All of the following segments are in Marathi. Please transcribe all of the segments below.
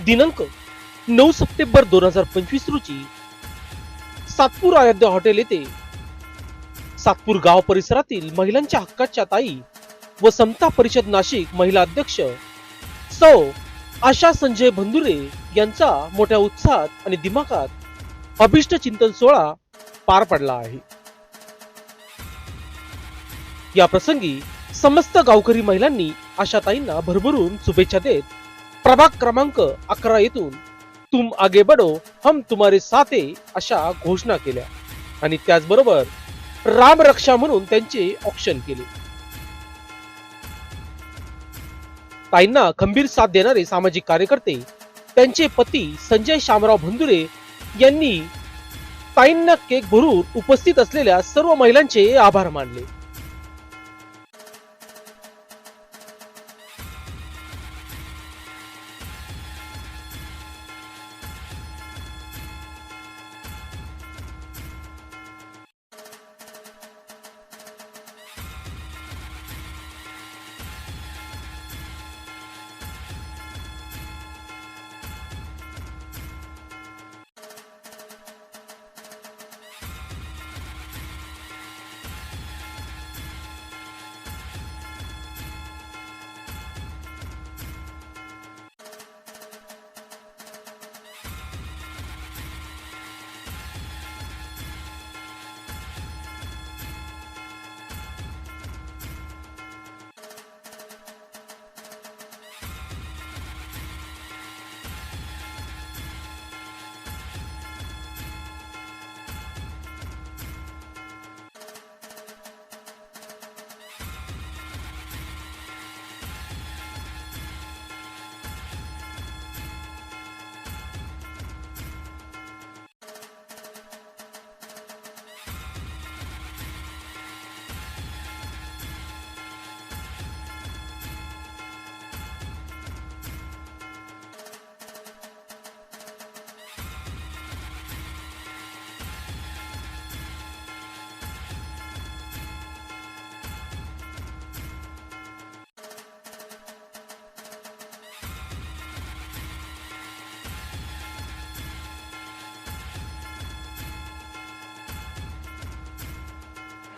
दिनांक नऊ सप्टेंबर दोन हजार पंचवीस रोजी सातपूर आराध्य हॉटेल येथे सातपूर गाव परिसरातील महिलांच्या हक्काच्या ताई व समता परिषद नाशिक महिला अध्यक्ष सौ आशा संजय भंदुरे यांचा मोठ्या उत्साहात आणि दिमागात अभिष्ट चिंतन सोहळा पार पडला आहे. या प्रसंगी समस्त गावकरी महिलांनी आशाताईंना भरभरून शुभेच्छा देत प्रभाग क्रमांक अकरा येथून तुम आगे बडो हम तुम्हारे साथे अशा घोषणा केल्या. आणि त्याचबरोबर राम रक्षा म्हणून त्यांचे ऑप्शन केले. ताईंना खंबीर साथ देणारे सामाजिक कार्यकर्ते त्यांचे पती संजय शामराव भंदुरे यांनी ताईंना केक भरून उपस्थित असलेल्या सर्व महिलांचे आभार मानले.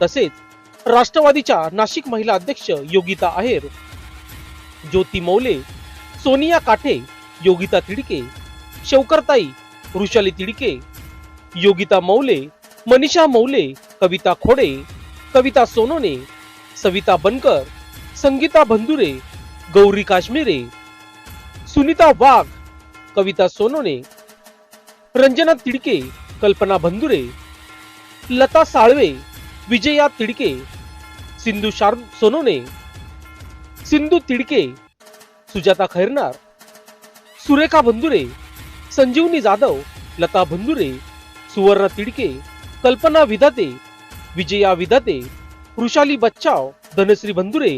तसेच राष्ट्रवादीच्या नाशिक महिला अध्यक्ष योगिता आहेर ज्योती मौले सोनिया काठे योगिता तिडके शौकरताई वृषाली तिडके योगिता मौले मनीषा मौले कविता खोडे कविता सोनोने सविता बनकर संगीता बंधुरे गौरी काश्मीरे सुनीता वाघ कविता सोनोने रंजना तिडके कल्पना बंधुरे लता साळवे विजया तिडके सिंधू शार सोनोने सिंधू तिडके सुजाता खैरनार सुरेखा बंधुरे संजीवनी जाधव लता बंधुरे सुवर्ण तिडके कल्पना विधाते विजया विधाते वृषाली बच्चाव धनश्री बंधुरे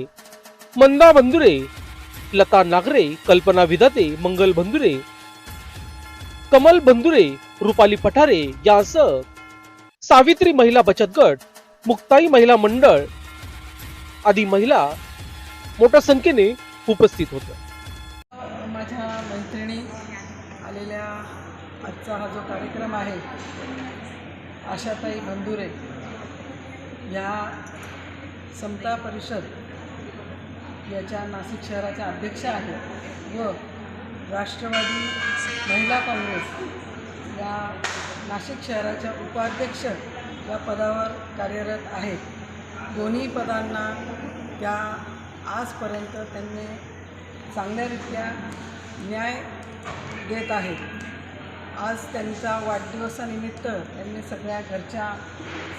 मंदा बंधुरे लता नागरे कल्पना विधाते मंगल बंधुरे कमल बंधुरे रुपाली पठारे यासह सावित्री महिला बचत गट मुक्ताई महिला मंडळ आदी महिला मोठ्या संख्येने उपस्थित होत्या. माझ्या मैत्रिणी आलेल्या आजचा हा जो कार्यक्रम आहे आशाताई बंधुरे या समता परिषद याच्या नाशिक शहराच्या अध्यक्ष आहेत व राष्ट्रवादी महिला काँग्रेस या नाशिक शहराच्या उपाध्यक्ष या पदावर कार्यरत आहेत. दोन्ही पदांना त्या आजपर्यंत त्यांनी चांगल्यारीत्या न्याय देत आहेत. आज त्यांचा वाढदिवसानिमित्त त्यांनी सगळ्या घरच्या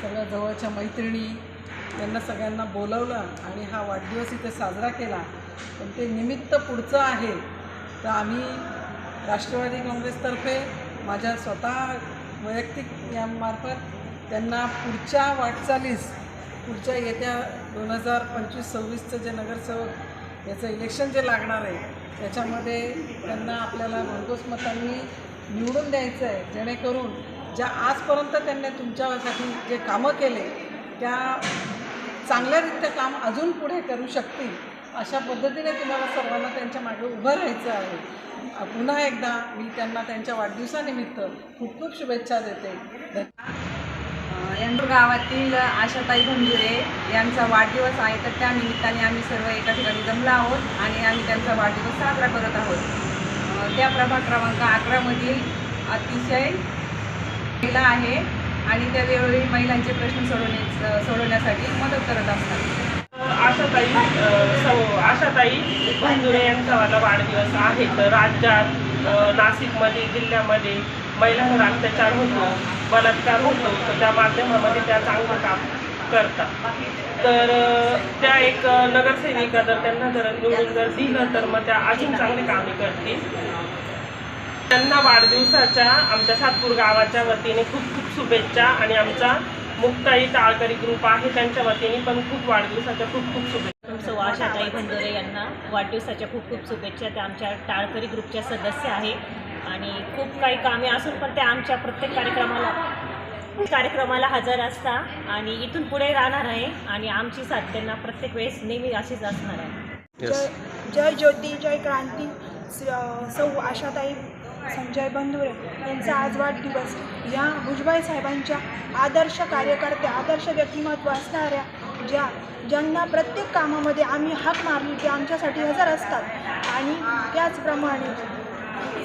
सगळ्या जवळच्या मैत्रिणी त्यांना सगळ्यांना बोलवलं आणि हा वाढदिवस इथे साजरा केला. पण ते निमित्त पुढचं आहे. तर आम्ही राष्ट्रवादी काँग्रेसतर्फे माझ्या स्वतः वैयक्तिक यामार्फत त्यांना पुढच्या वाटचालीस पुढच्या येत्या दोन हजार पंचवीस सव्वीसचं जे नगरसेवक याचं इलेक्शन जे लागणार आहे त्याच्यामध्ये त्यांना आपल्याला भरघोस मतांनी निवडून द्यायचं आहे जेणेकरून ज्या आजपर्यंत त्यांनी तुमच्यासाठी जे कामं केले त्या चांगल्यारीत्या काम अजून पुढे करू शकतील अशा पद्धतीने तुम्हाला सर्वांना त्यांच्या मागे उभं राहायचं आहे. पुन्हा एकदा मी त्यांना त्यांच्या वाढदिवसानिमित्त खूप खूप शुभेच्छा देते. एंडूर गावातील आशाताई भंजुरे यांचा वाढदिवस आहे. तर त्या निमित्ताने आम्ही सर्व एका ठिकाणी जमलो आहोत आणि आम्ही त्यांचा वाढदिवस साजरा करत आहोत. त्या प्रभाग क्रमांक अकरामधील अतिशय महिला आहे आणि त्या वेळोवेळी महिलांचे प्रश्न सोडवणे सोडवण्यासाठी मदत करत असतात. आशाताई सौ आशाताई भंजुरे यांचा मला वाढदिवस आहे. तर राज्यात नाशिकमध्ये जिल्ह्यामध्ये महिलांवर अत्याचार होतो बलात्कार होतो तर त्या माध्यमामध्ये त्या चांगलं काम करतात. तर त्या एक नगरसेविका जर त्यांना जर निवडून जर दिलं तर मग त्या अजून चांगली कामे करतील. त्यांना वाढदिवसाच्या आमच्या सातपूर गावाच्या वतीने खूप खूप शुभेच्छा आणि आमचा मुक्ताई टाळकरी ग्रुप आहे त्यांच्या वतीने पण खूप वाढदिवसाच्या खूप खूप शुभेच्छा. तुमचं वाशाताई भंडोरे यांना वाढदिवसाच्या खूप खूप शुभेच्छा. त्या आमच्या टाळकरी ग्रुपच्या सदस्य आहे. आणि खूप काही कामे असून पण त्या आमच्या प्रत्येक कार्यक्रमाला कार्यक्रमाला हजर असता आणि इथून पुढे राहणार आहे आणि आमची साथ त्यांना प्रत्येक वेळेस नेहमी अशीच असणार आहे. जय जय ज्योती जय क्रांती स- सौ आशाताई संजय बंधुरे यांचा आज वाढदिवस. या भुजबाई साहेबांच्या आदर्श कार्यकर्त्या आदर्श व्यक्तिमत्व असणाऱ्या ज्या ज्यांना प्रत्येक कामामध्ये आम्ही हाक मारली ते आमच्यासाठी हजर असतात. आणि त्याचप्रमाणे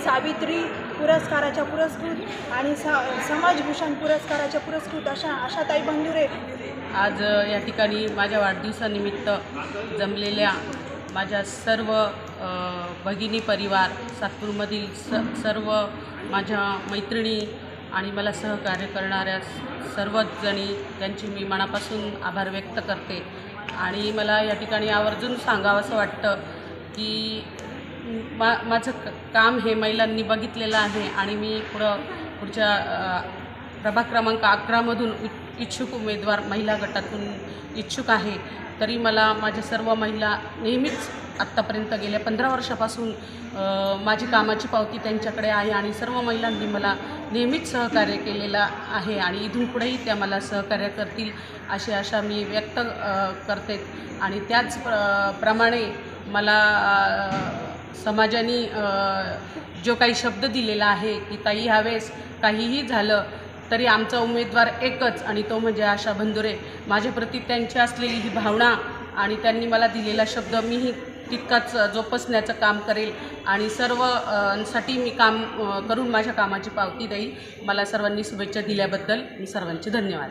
सावित्री पुरस्काराच्या पुरस्कृत आणि स समाजभूषण पुरस्काराच्या पुरस्कृत अशा आशाताई बंधुरे. आज या ठिकाणी माझ्या वाढदिवसानिमित्त जमलेल्या माझ्या सर्व भगिनी परिवार सातपूरमधील स सर्व माझ्या मैत्रिणी आणि मला सहकार्य करणाऱ्या सर्वजणी सर्वच जणी त्यांची मी मनापासून आभार व्यक्त करते. आणि मला या ठिकाणी आवर्जून सांगावंसं वाटतं की मा माझं क काम हे महिलांनी बघितलेलं आहे आणि मी पुढं पुढच्या प्रभाग क्रमांक अकरामधून उ- इच्छुक उमेदवार महिला गटातून इच्छुक आहे. तरी मला माझ्या सर्व महिला नेहमीच आत्तापर्यंत गेल्या पंधरा वर्षापासून माझी कामाची पावती त्यांच्याकडे आहे आणि सर्व महिलांनी मला नेहमीच सहकार्य केलेलं आहे आणि इथून पुढेही त्या मला सहकार्य करतील अशी आशा मी व्यक्त करते. आणि त्याच प्र प्रमाणे मला समाजाने जो काही शब्द दिलेला आहे की ताई ह्यावेळेस काहीही झालं तरी आमचा उमेदवार एकच आणि तो म्हणजे आशा बंधुरे माझ्याप्रती त्यांची असलेली ही भावना आणि त्यांनी मला दिलेला शब्द मीही तितकाच जोपासण्याचं काम करेल आणि सर्वसाठी मी काम करून माझ्या कामाची पावती देईल. मला सर्वांनी शुभेच्छा दिल्याबद्दल मी सर्वांचे धन्यवाद.